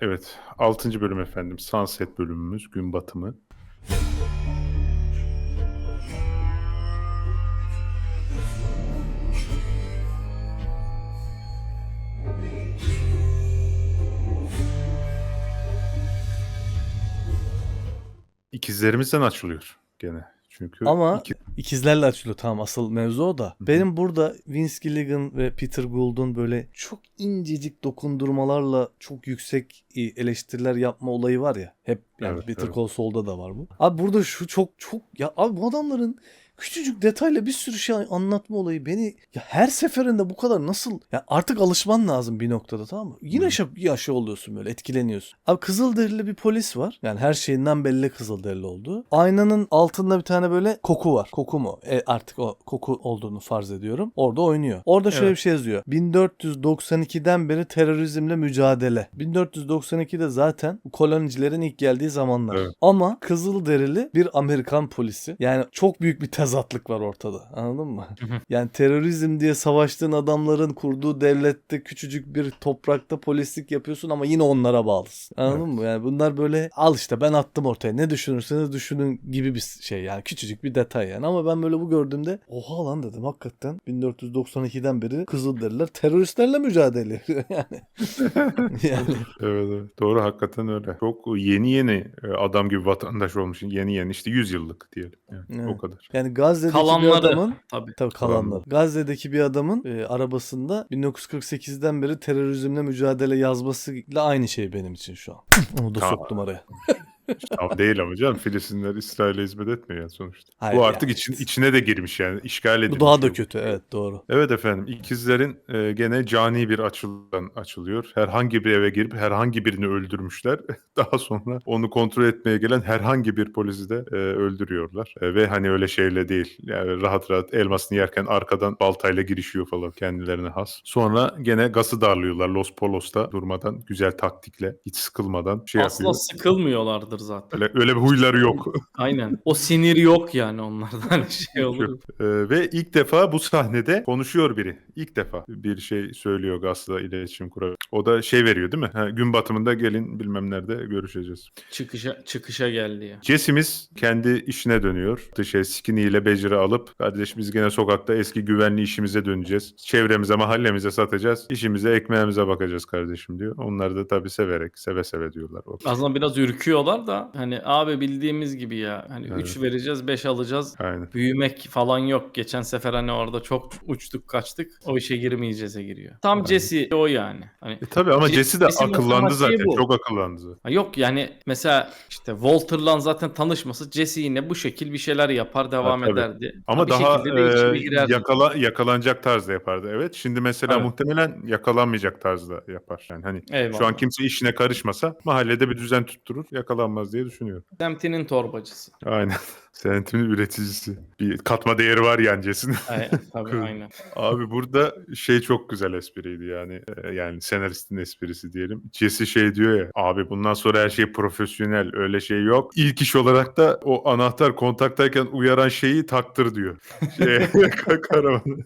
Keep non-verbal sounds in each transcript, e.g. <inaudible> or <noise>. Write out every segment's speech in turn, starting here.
Evet. 6. bölüm efendim. Sunset bölümümüz. Gün batımı. İkizlerimizden açılıyor gene. Çünkü Ama iki- ikizlerle açılıyor tamam asıl mevzu o da. Benim burada Vince Gilligan ve Peter Gould'un böyle çok incecik dokundurmalarla çok yüksek e, eleştiriler yapma olayı var ya. Hep yani Evet, Better evet. Call Saul'da da var bu. Abi burada şu çok çok ya abi bu adamların küçücük detayla bir sürü şey anlatma olayı beni ya her seferinde bu kadar nasıl ya artık alışman lazım bir noktada tamam mı? Yine yaşa, yaşa oluyorsun böyle etkileniyorsun. Abi Kızılderili bir polis var. Yani her şeyinden belli Kızılderili olduğu. Aynanın altında bir tane böyle koku var. Koku mu? E, artık o koku olduğunu farz ediyorum. Orada oynuyor. Orada şöyle Evet. bir şey yazıyor. 1492'den beri terörizmle mücadele. 1492'de zaten kolonicilerin ilk geldiği zamanlar. Evet. Ama Kızılderili bir Amerikan polisi. Yani çok büyük bir tezatlık var ortada. Anladın mı? yani terörizm diye savaştığın adamların kurduğu devlette küçücük bir toprakta polislik yapıyorsun ama yine onlara bağlısın. Anladın Evet. mı? Yani bunlar böyle al işte ben attım ortaya. Ne düşünürseniz düşünün gibi bir şey yani. Küçücük bir detay yani. Ama ben böyle bu gördüğümde oha lan dedim hakikaten 1492'den beri Kızılderililer teröristlerle mücadele ediyor <laughs> yani. <laughs> yani Evet, evet. Doğru hakikaten öyle. Çok yeni yeni e, adam gibi vatandaş olmuş. Yeni yeni işte 100 yıllık diyelim. Yani Evet. O kadar. yani Gazze'deki bir Kalanları adamın tabii. Tabii kalanlar. Gazze'deki bir adamın e, arabasında 1948'den beri terörizmle mücadele yazmasıyla aynı şey benim için şu an. Onu da Tamam. soktum araya. <laughs> Tam değil ama canım Filistinler İsrail'e hizmet etmiyor yani sonuçta. Hayır Bu artık için, içine de girmiş yani işgal edilmiş. Bu daha da kötü. Evet doğru. Evet efendim ikizlerin e, gene cani bir açıldan açılıyor. Herhangi bir eve girip herhangi birini öldürmüşler. <laughs> Daha sonra onu kontrol etmeye gelen herhangi bir polisi de e, öldürüyorlar. E, ve hani öyle şeyle değil. Yani rahat rahat elmasını yerken arkadan baltayla girişiyor falan kendilerine has. Sonra gene gası darlıyorlar Los Polos'ta durmadan güzel taktikle hiç sıkılmadan şey Asla yapıyor. Sıkılmıyorlardır zaten. Öyle, öyle bir huyları yok. <laughs> Aynen. O sinir yok yani onlarda <laughs> hani şey olur. Ee, ve ilk defa bu sahnede konuşuyor biri. İlk defa bir şey söylüyor Gas'la iletişim kuruyor. O da şey veriyor değil mi? Ha, gün batımında gelin bilmem nerede görüşeceğiz. Çıkışa çıkışa geldi ya. Jesse'miz kendi işine dönüyor. Şey Skinny ile Becir'i alıp kardeş biz gene sokakta eski güvenli işimize döneceğiz. Çevremize mahallemize satacağız. İşimize ekmeğimize bakacağız kardeşim diyor. Onlar da tabii severek seve seve diyorlar. O. Aslında biraz ürküyorlar da hani abi bildiğimiz gibi ya. Hani Evet. 3 vereceğiz 5 alacağız. Aynen. Büyümek falan yok. Geçen sefer hani orada çok uçtuk kaçtık. O işe girmeyeceğiz'e giriyor. Tam. Jesse o yani. Hani E tabii ama Je- Jesse de Jesse'nin akıllandı matematiği zaten. bu. Çok akıllandı zaten. Ha Yok yani mesela işte Walter'la zaten tanışması Jesse yine bu şekil bir şeyler yapar devam Ha, tabii. ederdi. Ama bir daha şekilde de içine e, girerdi. yakala, yakalanacak tarzda yapardı. Evet. Şimdi mesela Evet. muhtemelen yakalanmayacak tarzda yapar. Yani hani Eyvallah. şu an kimse işine karışmasa mahallede bir düzen tutturur. Yakalanmaz diye düşünüyorum. Semtinin torbacısı. Aynen. <laughs> Senetimin üreticisi. Bir katma değeri var yani Jesse'nin. <laughs> Aynen, tabii aynen. Abi burada şey çok güzel espriydi yani. Ee, Yani senaristin esprisi diyelim. Jesse şey diyor ya. Abi bundan sonra her şey profesyonel. Öyle şey yok. İlk iş olarak da o anahtar kontaktayken uyaran şeyi taktır diyor. <laughs> Şey, <laughs> karavanı.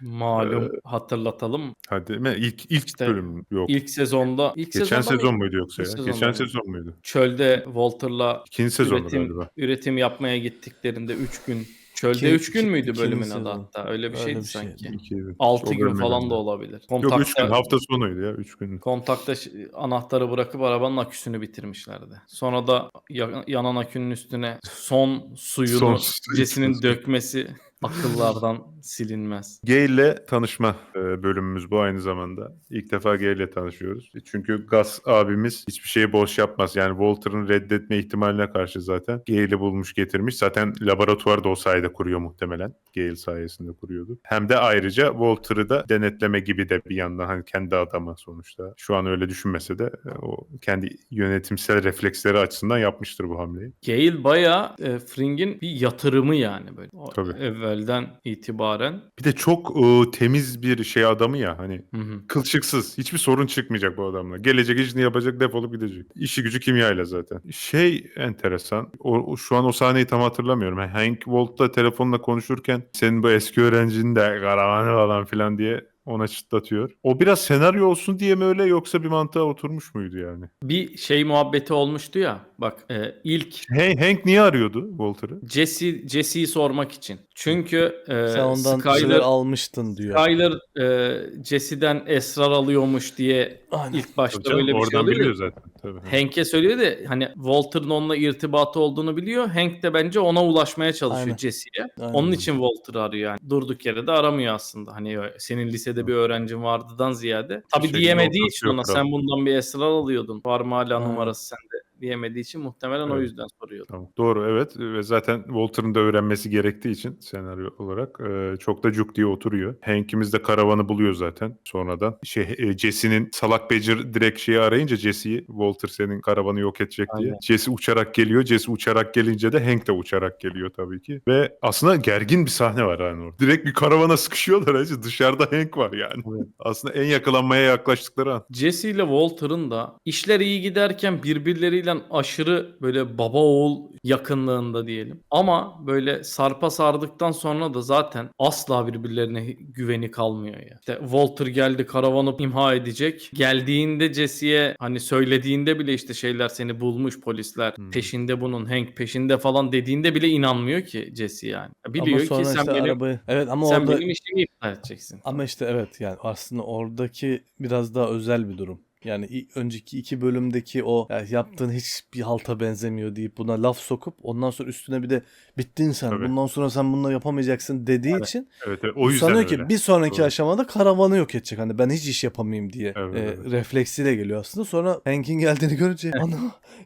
Malum hatırlatalım. Hadi mi? İlk, ilk İşte bölüm yok. İlk sezonda ilk Geçen sezon mı? muydu yoksa ya? Geçen mıydı? sezon muydu? Çölde Walter'la İkinci sezon üretim galiba. üretim yapmaya gittiklerinde 3 gün çölde İki- 3 gün iki- müydü ikinci bölümün adı hatta öyle bir şeydi bir sanki. İki, evet. 6 O gün falan da olabilir. Yok 3 gün Kontakta, hafta sonuydu ya 3 gün. kontakta anahtarı bırakıp arabanın aküsünü bitirmişlerdi. Sonra da ya- yanan akünün üstüne son suyunu Son içmesi. dökmesi akıllardan silinmez. Gay ile tanışma e, bölümümüz bu aynı zamanda. İlk defa Gay ile tanışıyoruz. E, Çünkü Gus abimiz hiçbir şeyi boş yapmaz. Yani Walter'ın reddetme ihtimaline karşı zaten Gale'i bulmuş getirmiş. Zaten laboratuvarda o sayede kuruyor muhtemelen. Gale sayesinde kuruyordu. Hem de ayrıca Walter'ı da denetleme gibi de bir yandan hani kendi adamı sonuçta. Şu an öyle düşünmese de e, o kendi yönetimsel refleksleri açısından yapmıştır bu hamleyi. Gale bayağı e, Fring'in bir yatırımı yani böyle. O Tabii. Evvelden itibaren. Bir de çok e, temiz bir şey adamı ya hani Hı hı. kılçıksız. Hiçbir sorun çıkmayacak bu adamla. Gelecek işini yapacak defolup gidecek. İşi gücü kimyayla zaten. Şey enteresan. O, şu an o sahneyi tam hatırlamıyorum. Hank Walt'la telefonla konuşurken senin bu eski öğrencinin de karavanı falan filan diye Ona çıtlatıyor. O biraz senaryo olsun diye mi öyle yoksa bir mantığa oturmuş muydu yani? Bir şey muhabbeti olmuştu ya. Bak e, ilk Hank, Hank niye arıyordu Walter'ı? Jesse Jesse'yi sormak için. Çünkü e, Sen ondan Skyler almıştın diyor. Skyler e, Jesse'den esrar alıyormuş diye Aynen. ilk başta canım, öyle bir şey oradan oluyor. biliyor zaten. Tabii. Hank'e söylüyor da hani Walter'ın onunla irtibatı olduğunu biliyor. Hank de bence ona ulaşmaya çalışıyor Aynen. Jesse'ye. Aynen. Onun için Walter'ı arıyor yani. Durduk yere de aramıyor aslında. Hani senin lisede bir öğrencin vardıdan ziyade. Tabii Şeyin diyemediği için ona sen bundan bir esrar alıyordun. Var mı hala numarası sende diyemediği için muhtemelen o Evet. yüzden soruyordu. Tamam. Doğru evet ve zaten Walter'ın da öğrenmesi gerektiği için senaryo olarak e, çok da cuk diye oturuyor. Hank'imiz de karavanı buluyor zaten sonradan. Şey e, Jesse'nin salak Badger direkt şeyi arayınca Jesse'yi Walter senin karavanı yok edecek diye. Aynen. Jesse uçarak geliyor. Jesse uçarak gelince de Hank de uçarak geliyor tabii ki. Ve aslında gergin bir sahne var yani orada. Direkt bir karavana <laughs> sıkışıyorlar hacı. Dışarıda Hank var yani. Aslında en yakalanmaya yaklaştıkları an. Jesse ile Walter'ın da işler iyi giderken birbirleriyle aşırı böyle baba oğul yakınlığında diyelim. Ama böyle sarpa sardıktan sonra da zaten asla birbirlerine güveni kalmıyor ya. İşte Walter geldi karavanı imha edecek. Geldiğinde Jesse'ye hani söylediğinde bile işte şeyler seni bulmuş polisler. Hmm. Peşinde bunun Hank peşinde falan dediğinde bile inanmıyor ki Jesse yani. Biliyor ama sonra ki sen işte benim arabayı... Evet ama sen orada benim işimi iptal edeceksin. ama işte evet yani aslında oradaki biraz daha özel bir durum. Yani önceki iki bölümdeki o ya yaptığın hiçbir halta benzemiyor deyip buna laf sokup ondan sonra üstüne bir de bittin sen. Tabii. Bundan sonra sen bununla yapamayacaksın dediği Evet. için Evet, evet o yüzden sanıyor öyle. ki bir sonraki Doğru. aşamada karavanı yok edecek. Hani ben hiç iş yapamayayım diye Evet, e, evet. refleksiyle geliyor aslında. Sonra Hank'in geldiğini görünce <laughs> ana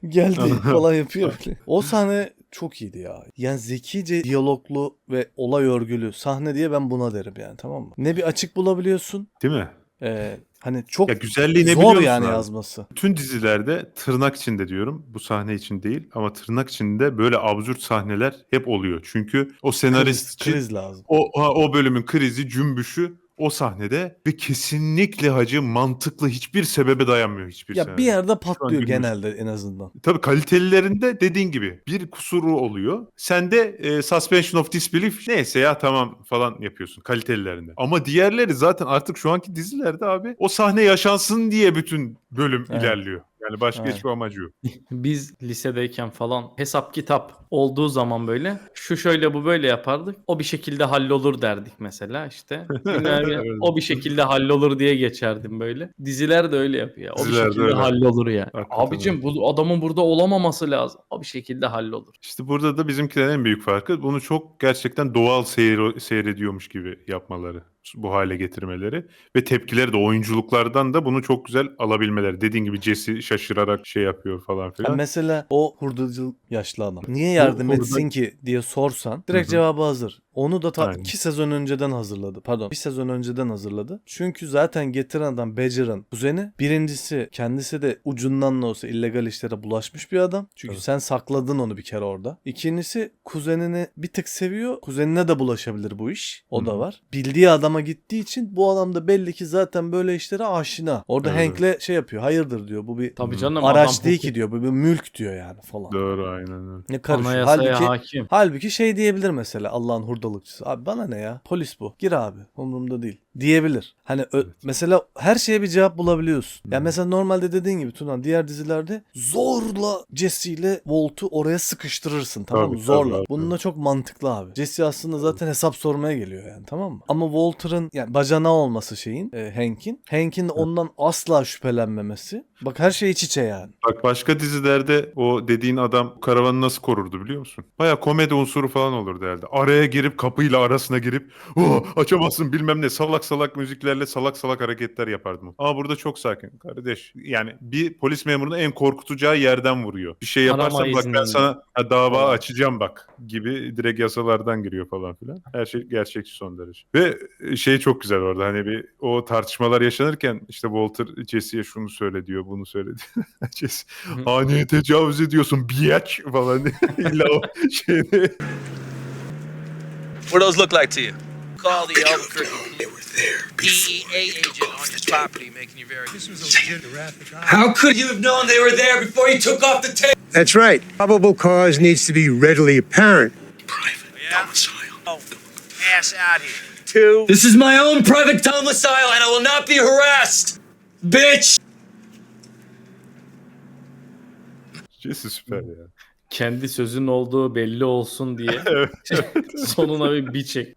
geldi falan yapıyor böyle. O sahne çok iyiydi ya. Yani zekice diyaloglu ve olay örgülü sahne diye ben buna derim yani tamam mı? Ne bir açık bulabiliyorsun. Değil mi? e, hani çok Ya güzelliği ne biliyor zor musun yani abi? yazması. Bütün dizilerde tırnak içinde diyorum. Bu sahne için değil ama tırnak içinde böyle absürt sahneler hep oluyor. Çünkü o senarist Kriz, için kriz lazım. o, ha, o bölümün krizi, cümbüşü o sahnede ve kesinlikle hacı mantıklı hiçbir sebebe dayanmıyor hiçbir Ya senaryo. bir yerde patlıyor günümüz- genelde en azından. Tabii kalitelilerinde dediğin gibi bir kusuru oluyor. Sen de e, suspension of disbelief neyse ya tamam falan yapıyorsun kalitelilerinde. Ama diğerleri zaten artık şu anki dizilerde abi o sahne yaşansın diye bütün bölüm Evet. ilerliyor. Yani başka Evet. hiçbir amacı yok. <laughs> Biz lisedeyken falan hesap kitap olduğu zaman böyle şu şöyle bu böyle yapardık. O bir şekilde hallolur derdik mesela işte. <laughs> Evet. o bir şekilde hallolur diye geçerdim böyle. Diziler de öyle yapıyor. O Diziler bir şekilde öyle. hallolur yani. Hakikaten Abicim bu adamın burada olamaması lazım. O bir şekilde hallolur. İşte burada da bizimkilerin en büyük farkı bunu çok gerçekten doğal seyir, seyrediyormuş gibi yapmaları. Bu hale getirmeleri ve tepkileri de oyunculuklardan da bunu çok güzel alabilmeleri. Dediğin gibi Jesse şaşırarak şey yapıyor falan Ya filan. mesela o hurdacı yaşlı adam. Niye yardım hurda- etsin ki diye sorsan direkt Hı hı. cevabı hazır. Onu da ta Aynen. iki sezon önceden hazırladı. Pardon bir sezon önceden hazırladı. Çünkü zaten getiren adam Badger'ın kuzeni. Birincisi kendisi de ucundan da olsa illegal işlere bulaşmış bir adam. Çünkü Evet. sen sakladın onu bir kere orada. İkincisi kuzenini bir tık seviyor. Kuzenine de bulaşabilir bu iş. O Hı da var. Bildiği adama gittiği için bu adam da belli ki zaten böyle işlere aşina. Orada Evet. Hank'le şey yapıyor. Hayırdır diyor. Bu bir Tabii canım araç adam değil ki diyor. Bu bir mülk diyor yani falan. Doğru aynen öyle. Ne karışıyor. Anayasaya Halbuki, hakim. halbuki şey diyebilir mesela Allah'ın hurdalıkçısı. Abi bana ne ya? Polis bu. Gir abi. Umurumda değil. Diyebilir. Hani ö- mesela her şeye bir cevap bulabiliyorsun. Yani Hı. mesela normalde dediğin gibi Tunan diğer dizilerde zorla Jesse ile Walt'u oraya sıkıştırırsın tamam mı? Zorla. tabii, Bunun da çok mantıklı abi. Jesse aslında zaten hesap sormaya geliyor yani tamam mı? Ama Walter'ın yani bacana olması şeyin e, Hank'in. Hank'in ondan asla şüphelenmemesi. Bak her şey iç içe yani. Bak başka dizilerde o dediğin adam karavanı nasıl korurdu biliyor musun? Baya komedi unsuru falan olurdu herhalde. Araya girip kapıyla arasına girip oh, açamazsın bilmem ne salak salak müziklerle salak salak hareketler yapardım. Ama burada çok sakin kardeş. Yani bir polis memurunu en korkutacağı yerden vuruyor. Bir şey Arama yaparsan bak ben izinden. sana ha, dava Falan. açacağım bak gibi direkt yasalardan giriyor falan filan. Her şey gerçekçi son derece. Ve şey çok güzel orada hani bir o tartışmalar yaşanırken işte Walter Jesse'ye şunu söyle diyor bunu söyle diyor. <laughs> Jesse hı. haneye tecavüz ediyorsun biyaç falan <laughs> illa o şeyde What do those look like to you? Call the Albuquerque DEA agent on your property, making you very. How could you have known they were there before you took off the tape? That's right. Probable cause needs to be readily apparent. Yeah? Oh, ass out here. to. This is my own private domicile and I will not be harassed. Bitch! Süper ya. Kendi sözün olduğu belli olsun diye <laughs> sonuna bir bir çek.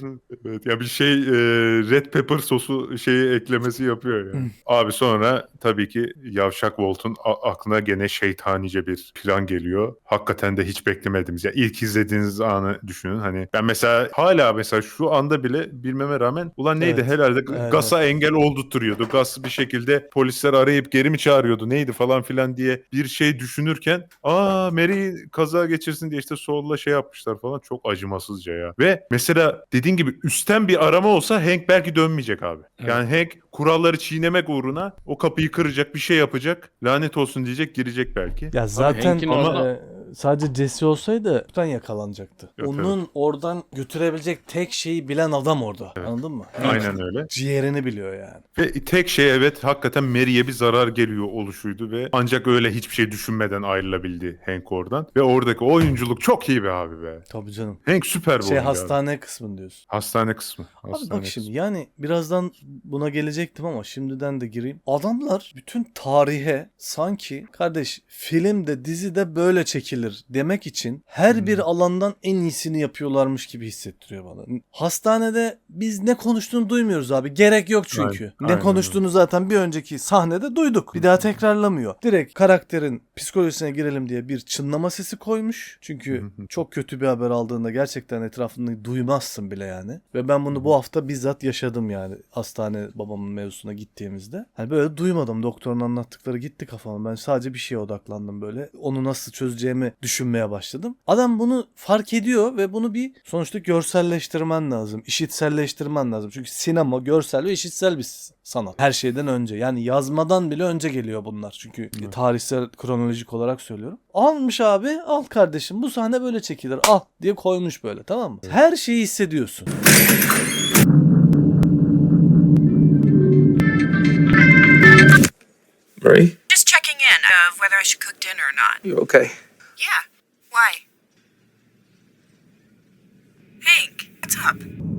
<laughs> Evet ya bir şey e, red pepper sosu şeyi eklemesi yapıyor yani. Abi sonra tabii ki Yavşak Volt'un aklına gene şeytanice bir plan geliyor. Hakikaten de hiç beklemediğimiz. Ya ilk izlediğiniz anı düşünün. Hani ben mesela hala mesela şu anda bile bilmeme rağmen ulan neydi Evet. herhalde Evet, Gas'a engel oldurtuyordu. Gas bir şekilde polisler arayıp geri mi çağırıyordu neydi falan filan diye bir şey düşünürken aa Mary kaza geçirsin diye işte solla şey yapmışlar falan çok acımasızca ya. Ve mesela dediğin gibi üstten bir arama olsa Hank belki dönmeyecek abi. Yani Hank kuralları çiğnemek uğruna o kapıyı kıracak bir şey yapacak lanet olsun diyecek girecek belki. Ya zaten Hank'in e, orada- sadece Jesse olsaydı çoktan yakalanacaktı. Evet, Onun oradan götürebilecek tek şeyi bilen adam orada. Anladın mı? Aynen öyle. Ciğerini biliyor yani. Ve tek şey evet hakikaten Mary'e bir zarar geliyor oluşuydu ve ancak öyle hiçbir şey düşünmeden ayrılabildi Hank oradan. Ve oradaki oyunculuk çok iyi be abi be. Tabii canım. Hank süper bir Şey oyuncu abi. hastane kısmını diyorsun. Hastane kısmı. Abi Hastane bak şimdi kısmı. yani birazdan buna gelecektim ama şimdiden de gireyim. Adamlar bütün tarihe sanki kardeş filmde dizide böyle çekilir demek için her Hmm. bir alandan en iyisini yapıyorlarmış gibi hissettiriyor bana. Hastanede biz ne konuştuğunu duymuyoruz abi. Gerek yok çünkü. Aynen, ne aynen konuştuğunu zaten bir önceki sahnede duyduk. Bir daha tekrarlamıyor. Direkt karakterin psikolojisine girelim diye bir çınlama sesi koymuş. Çünkü çok kötü bir haber aldığında gerçekten etrafında duymazsın bile yani. Ve ben bunu bu hafta bizzat yaşadım yani hastane babamın mevzusuna gittiğimizde. Hani böyle duymadım doktorun anlattıkları gitti kafama. Ben sadece bir şeye odaklandım böyle. Onu nasıl çözeceğimi düşünmeye başladım. Adam bunu fark ediyor ve bunu bir sonuçta görselleştirmen lazım. işitselleştirmen lazım. Çünkü sinema görsel ve işitsel bir sanat. Her şeyden önce. Yani yazmadan bile önce geliyor bunlar. Çünkü tarihsel kronolojik olarak söylüyorum. Almış abi al kardeşim bu sahne böyle çekilir al diye koymuş böyle tamam mı? Her şeyi hissediyorsun. Marie? Just checking in of whether I should cook dinner or not. You okay? Yeah. Why? Hank, what's up?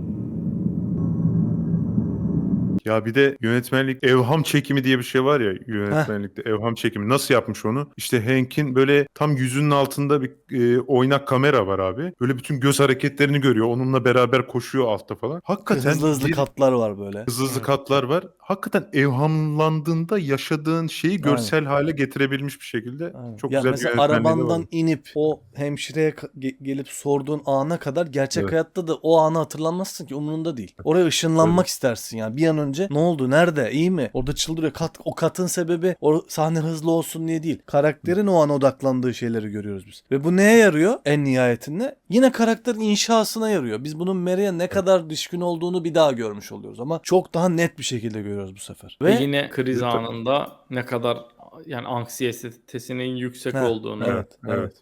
Ya bir de yönetmenlik evham çekimi diye bir şey var ya yönetmenlikte evham çekimi nasıl yapmış onu? İşte Hank'in böyle tam yüzünün altında bir e, oynak kamera var abi. Böyle bütün göz hareketlerini görüyor. Onunla beraber koşuyor altta falan. Hakikaten hızlı hızlı bir- katlar var böyle. hızlı hızlı katlar var. Hakikaten evhamlandığında yaşadığın şeyi görsel hale getirebilmiş bir şekilde Aynen. çok ya güzel bir mesela de arabandan var. inip o hemşireye ge- gelip sorduğun ana kadar gerçek Evet. hayatta da o anı hatırlamazsın ki umurunda değil. Oraya ışınlanmak istersin yani bir an önce ne oldu? Nerede? İyi mi? Orada çıldırıyor. Kat o katın sebebi o sahne hızlı olsun diye değil. Karakterin o an odaklandığı şeyleri görüyoruz biz. Ve bu neye yarıyor? En nihayetinde yine karakterin inşasına yarıyor. Biz bunun Mary'e ne kadar düşkün olduğunu bir daha görmüş oluyoruz ama çok daha net bir şekilde görüyoruz bu sefer. Ve ve yine kriz anında ne kadar yani anksiyetesinin yüksek Heh, olduğunu. evet evet, evet.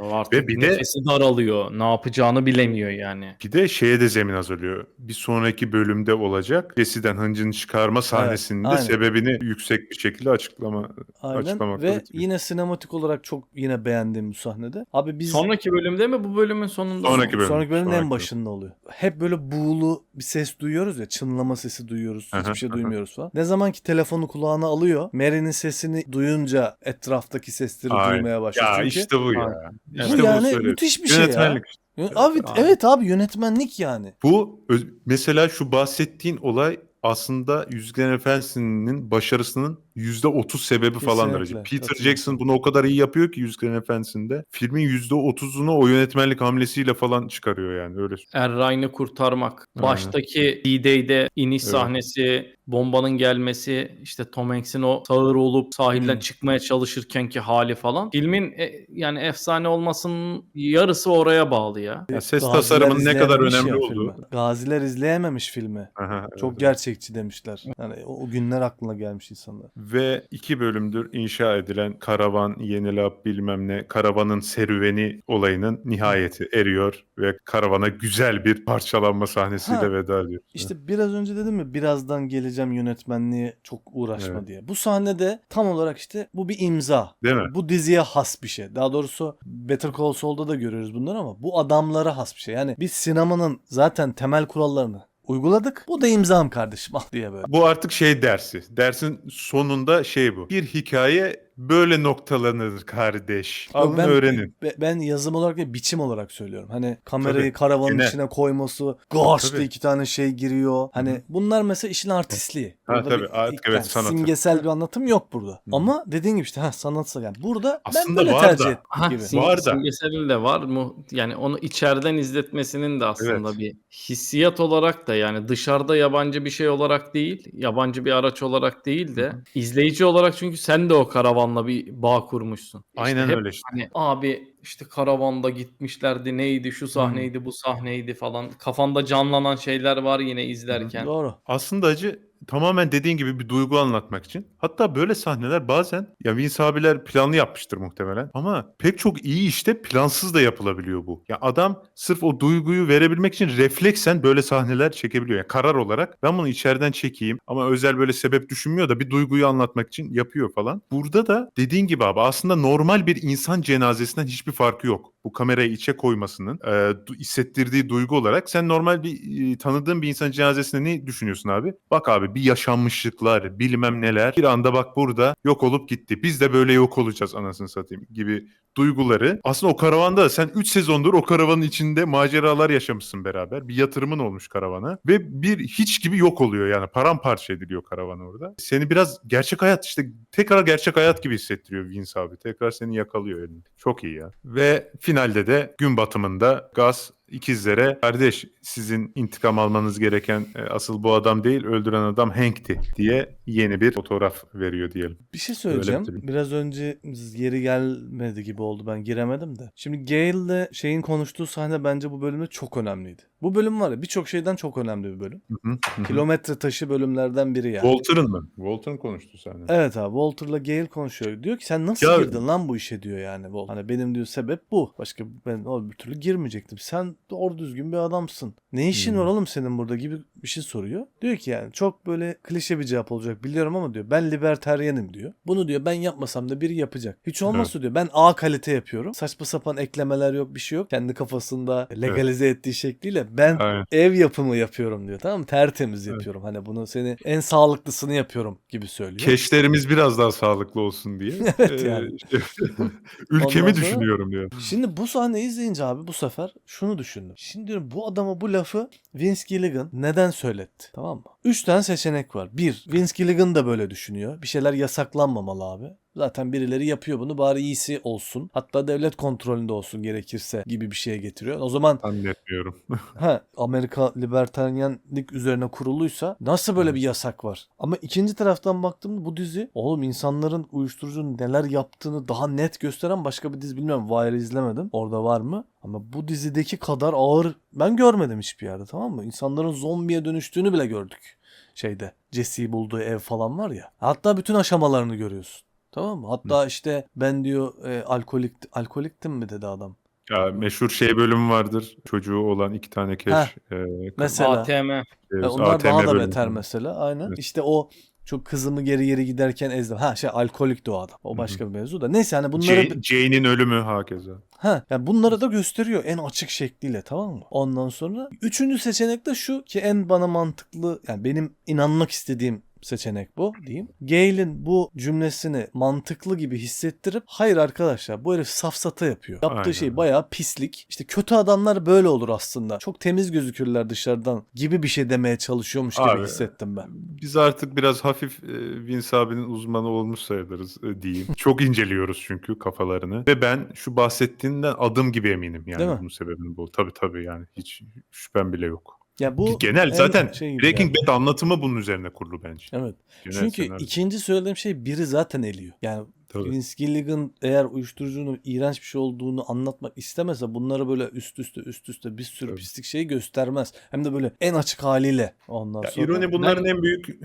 Artık Ve bir de- nefesi daralıyor. Ne yapacağını bilemiyor yani. Bir de şeye de zemin hazırlıyor. Bir sonraki bölümde olacak. Jesse'den hıncını çıkarma sahnesinde aynen. sebebini yüksek bir şekilde açıklama Aynen açıklamakla ve bitiriyor. yine sinematik olarak çok yine beğendiğim bu sahnede. Abi biz Sonraki bölümde mi bu bölümün sonunda mı? Sonraki bölüm. sonraki bölümün sonraki en başında oluyor. Hep böyle buğulu bir ses duyuyoruz ya çınlama sesi duyuyoruz. Aha, Hiçbir şey aha. duymuyoruz falan. Ne zaman ki telefonu kulağına alıyor Mary'nin sesini duyunca etraftaki sesleri Ay, duymaya başlıyor. Ya Çünkü işte bu ya. İşte yani söylüyorum. müthiş bir şey ya. Yönetmenlik. Yö- Abi Aynen. evet abi yönetmenlik yani. Bu mesela şu bahsettiğin olay aslında Yüzüklerin Efendisi'nin başarısının %30 sebebi falandır. Kesinlikle, Peter katılıyorum. Jackson bunu o kadar iyi yapıyor ki Yüzüklerin Efendisi'nde. Filmin %30'unu o yönetmenlik hamlesiyle falan çıkarıyor yani öyle. Erray'ını kurtarmak. Baştaki D-Day'de iniş Evet. sahnesi, bombanın gelmesi, işte Tom Hanks'in o sağır olup sahilden Hmm. çıkmaya çalışırkenki hali falan. Filmin e, yani efsane olmasının yarısı oraya bağlı ya. Ya ses Gaziler tasarımının ne kadar önemli ya olduğu. filmi. Gaziler izleyememiş filmi. Aha, Çok evet. gerçekçi demişler. Yani o o günler aklına gelmiş insanlar. Ve iki bölümdür inşa edilen karavan, yenilap bilmem ne, karavanın serüveni olayının nihayeti eriyor ve karavana güzel bir parçalanma sahnesiyle Ha. veda ediyor. İşte biraz önce dedim mi birazdan geleceğim vereceğim yönetmenliğe çok uğraşma Evet. diye. Bu sahnede tam olarak işte bu bir imza. Değil mi? Bu diziye has bir şey. Daha doğrusu Better Call Saul'da da görüyoruz bunları ama bu adamlara has bir şey. Yani biz sinemanın zaten temel kurallarını uyguladık. Bu da imzam kardeşim al <laughs> diye böyle. Bu artık şey dersi. Dersin sonunda şey bu. Bir hikaye böyle noktalanır kardeş. Alın ben, öğrenin. be- Ben yazım olarak değil biçim olarak söylüyorum. Hani kamerayı Tabii, karavanın genel. içine koyması, gosh iki tane şey giriyor. Hani bunlar mesela işin artistliği. Ha, tabii, bir- artık evet, sanatı. Simgesel bir anlatım yok burada. Ama dediğin gibi işte ha sanatsal yani. Burada ben Aslında böyle var tercih da. ettim Ha, gibi. sim- Var da. de var mı? Yani onu içeriden izletmesinin de aslında Evet. bir hissiyat olarak da yani dışarıda yabancı bir şey olarak değil, yabancı bir araç olarak değil de izleyici olarak çünkü sen de o karavanla bir bağ kurmuşsun. İşte Aynen hep öyle işte. Hani abi işte karavanda gitmişlerdi neydi şu sahneydi bu sahneydi falan kafanda canlanan şeyler var yine izlerken. Doğru. Aslında acı tamamen dediğin gibi bir duygu anlatmak için. Hatta böyle sahneler bazen ya Vince abiler planlı yapmıştır muhtemelen. Ama pek çok iyi işte plansız da yapılabiliyor bu. Ya adam sırf o duyguyu verebilmek için refleksen böyle sahneler çekebiliyor. Yani karar olarak ben bunu içeriden çekeyim ama özel böyle sebep düşünmüyor da bir duyguyu anlatmak için yapıyor falan. Burada da dediğin gibi abi aslında normal bir insan cenazesinden hiçbir farkı yok. Bu kamerayı içe koymasının e, hissettirdiği duygu olarak sen normal bir e, tanıdığın bir insan cenazesinde ne düşünüyorsun abi? Bak abi bir yaşanmışlıklar, bilmem neler. Bir anda bak burada yok olup gitti. Biz de böyle yok olacağız anasını satayım gibi duyguları. Aslında o karavanda sen 3 sezondur o karavanın içinde maceralar yaşamışsın beraber. Bir yatırımın olmuş karavana ve bir hiç gibi yok oluyor yani paramparça ediliyor karavan orada. Seni biraz gerçek hayat işte tekrar gerçek hayat gibi hissettiriyor Vince abi. Tekrar seni yakalıyor elinde. Çok iyi ya. Ve finalde de gün batımında Gaz ikizlere kardeş sizin intikam almanız gereken e, asıl bu adam değil öldüren adam Hank'ti diye yeni bir fotoğraf veriyor diyelim. Bir şey söyleyeceğim. Biraz önce yeri gelmedi gibi oldu. Ben giremedim de. Şimdi Gale'le şeyin konuştuğu sahne bence bu bölümde çok önemliydi. Bu bölüm var ya birçok şeyden çok önemli bir bölüm. Hı hı. Kilometre taşı bölümlerden biri yani. Walter'ın mı? Walter'ın konuştu sahne. Evet abi Walter'la Gale konuşuyor. Diyor ki sen nasıl Ya- girdin lan bu işe diyor yani. Wal- Hani benim diyor sebep bu. Başka ben o bir türlü girmeyecektim. Sen doğru düzgün bir adamsın. Ne işin Hmm. var oğlum senin burada gibi bir şey soruyor. Diyor ki yani çok böyle klişe bir cevap olacak biliyorum ama diyor ben libertaryenim diyor. Bunu diyor ben yapmasam da biri yapacak. Hiç olmazsa diyor ben A kalite yapıyorum. Saçma sapan eklemeler yok bir şey yok. Kendi kafasında legalize ettiği şekliyle ben Aynen. ev yapımı yapıyorum diyor. Tamam mı? Tertemiz yapıyorum. Hani bunu seni en sağlıklısını yapıyorum gibi söylüyor. Keşlerimiz biraz daha sağlıklı olsun diye. <laughs> Evet yani. <laughs> Ondan Ülkemi sonra- düşünüyorum diyor. Şimdi bu sahneyi izleyince abi bu sefer şunu düşündüm. Şimdi diyorum bu adama bu lafı Vince Gilligan neden söyletti? Tamam mı? Üç tane seçenek var. Bir, Vince Gilligan da böyle düşünüyor. Bir şeyler yasaklanmamalı abi. Zaten birileri yapıyor bunu bari iyisi olsun. Hatta devlet kontrolünde olsun gerekirse gibi bir şeye getiriyor. O zaman Zannetmiyorum. <laughs> ha Amerika libertaryenlik üzerine kuruluysa nasıl böyle bir yasak var? Ama ikinci taraftan baktığımda bu dizi oğlum insanların uyuşturucunun neler yaptığını daha net gösteren başka bir dizi bilmiyorum. Wire'ı izlemedim. Orada var mı? Ama bu dizideki kadar ağır ben görmedim hiçbir yerde tamam mı? İnsanların zombiye dönüştüğünü bile gördük. Şeyde Jesse'yi bulduğu ev falan var ya. Hatta bütün aşamalarını görüyorsun. Tamam mı? Hatta işte ben diyor e, alkolik alkoliktim mi dedi adam. Ya meşhur şey bölümü vardır. Çocuğu olan iki tane keş. Heh. e, Mesela ATM. Ya e, onlar ATM daha da bölümü. beter mesela. Aynen. Evet. İşte o çok kızımı geri geri giderken ezdim. Ha şey alkolik de o adam. O başka bir mevzu da. Neyse hani bunları Jane- Jane'in ölümü hakeza. ha yani bunları da gösteriyor en açık şekliyle tamam mı? Ondan sonra üçüncü seçenek de şu ki en bana mantıklı yani benim inanmak istediğim seçenek bu diyeyim. Gale'in bu cümlesini mantıklı gibi hissettirip hayır arkadaşlar bu herif safsata yapıyor. Yaptığı Aynen. şey bayağı pislik. İşte kötü adamlar böyle olur aslında. Çok temiz gözükürler dışarıdan gibi bir şey demeye çalışıyormuş gibi Abi, hissettim ben. Biz artık biraz hafif e, Vince abinin uzmanı olmuş sayılırız e, diyeyim. <laughs> Çok inceliyoruz çünkü kafalarını. Ve ben şu bahsettiğinden adım gibi eminim yani bunun sebebinin bu. Tabii tabii yani hiç şüphem bile yok. Ya bu Genel en zaten şey gibi Breaking yani. Bad anlatımı bunun üzerine kurulu bence. Evet. Genel Çünkü senaryo. ikinci söylediğim şey biri zaten eliyor. Yani Tabii. Vince Gilligan eğer uyuşturucunun iğrenç bir şey olduğunu anlatmak istemese bunları böyle üst üste üst üste bir sürü Tabii. pislik şeyi göstermez. Hem de böyle en açık haliyle ondan Ya sonra. ironi bunların en büyük...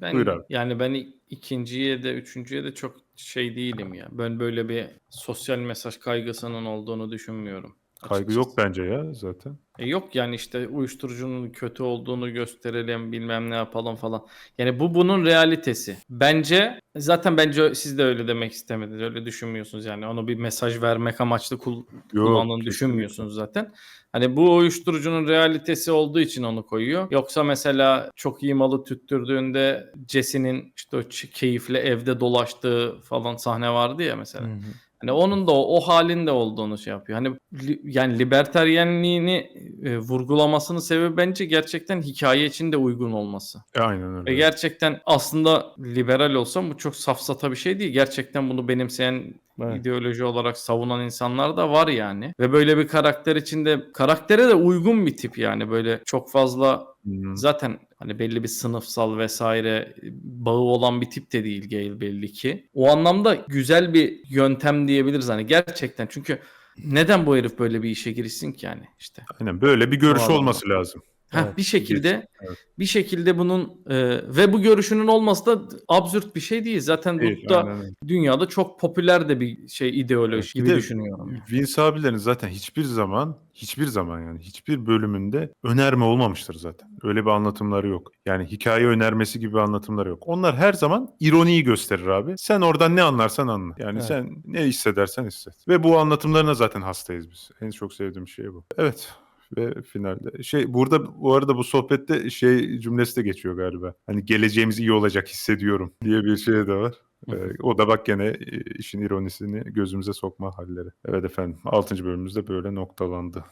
Ben, Buyur abi. Yani ben ikinciye de üçüncüye de çok şey değilim ya. Ben böyle bir sosyal mesaj kaygısının olduğunu düşünmüyorum. Kaygı yok bence ya zaten. E yok yani işte uyuşturucunun kötü olduğunu gösterelim bilmem ne yapalım falan. Yani bu bunun realitesi. Bence zaten bence siz de öyle demek istemediniz. Öyle düşünmüyorsunuz yani. Onu bir mesaj vermek amaçlı kul- kullandığını düşünmüyorsunuz zaten. Hani bu uyuşturucunun realitesi olduğu için onu koyuyor. Yoksa mesela çok iyi malı tüttürdüğünde Jesse'nin işte o keyifle evde dolaştığı falan sahne vardı ya mesela. Hı hı. Hani onun da o, o halinde olduğunu şey yapıyor. Hani li- yani liberteryenliğini e, vurgulamasının sebebi bence gerçekten hikaye için de uygun olması. E, aynen öyle. Ve gerçekten aslında liberal olsam bu çok safsata bir şey değil. Gerçekten bunu benimseyen Evet. ideoloji olarak savunan insanlar da var yani. Ve böyle bir karakter içinde karaktere de uygun bir tip yani böyle çok fazla Hmm. zaten hani belli bir sınıfsal vesaire bağı olan bir tip de değil Gale belli ki. O anlamda güzel bir yöntem diyebiliriz hani gerçekten çünkü neden bu herif böyle bir işe girişsin ki yani işte. Aynen böyle bir görüş olması lazım. Heh, Evet, bir şekilde evet. bir şekilde bunun e, ve bu görüşünün olması da absürt bir şey değil. Zaten Değil, bu da aynen dünyada çok popüler de bir şey ideoloji Bir gibi de düşünüyorum. yani. Vince abilerin zaten hiçbir zaman hiçbir zaman yani hiçbir bölümünde önerme olmamıştır zaten. Öyle bir anlatımları yok. Yani hikaye önermesi gibi anlatımları yok. Onlar her zaman ironiyi gösterir abi. Sen oradan ne anlarsan anla. Yani Evet. sen ne hissedersen hisset. Ve bu anlatımlarına zaten hastayız biz. En çok sevdiğim şey bu. Evet ve finalde şey burada bu arada bu sohbette şey cümlesi de geçiyor galiba. Hani geleceğimiz iyi olacak hissediyorum diye bir şey de var. Ee, o da bak gene e, işin ironisini gözümüze sokma halleri. Evet efendim 6. bölümümüz de böyle noktalandı.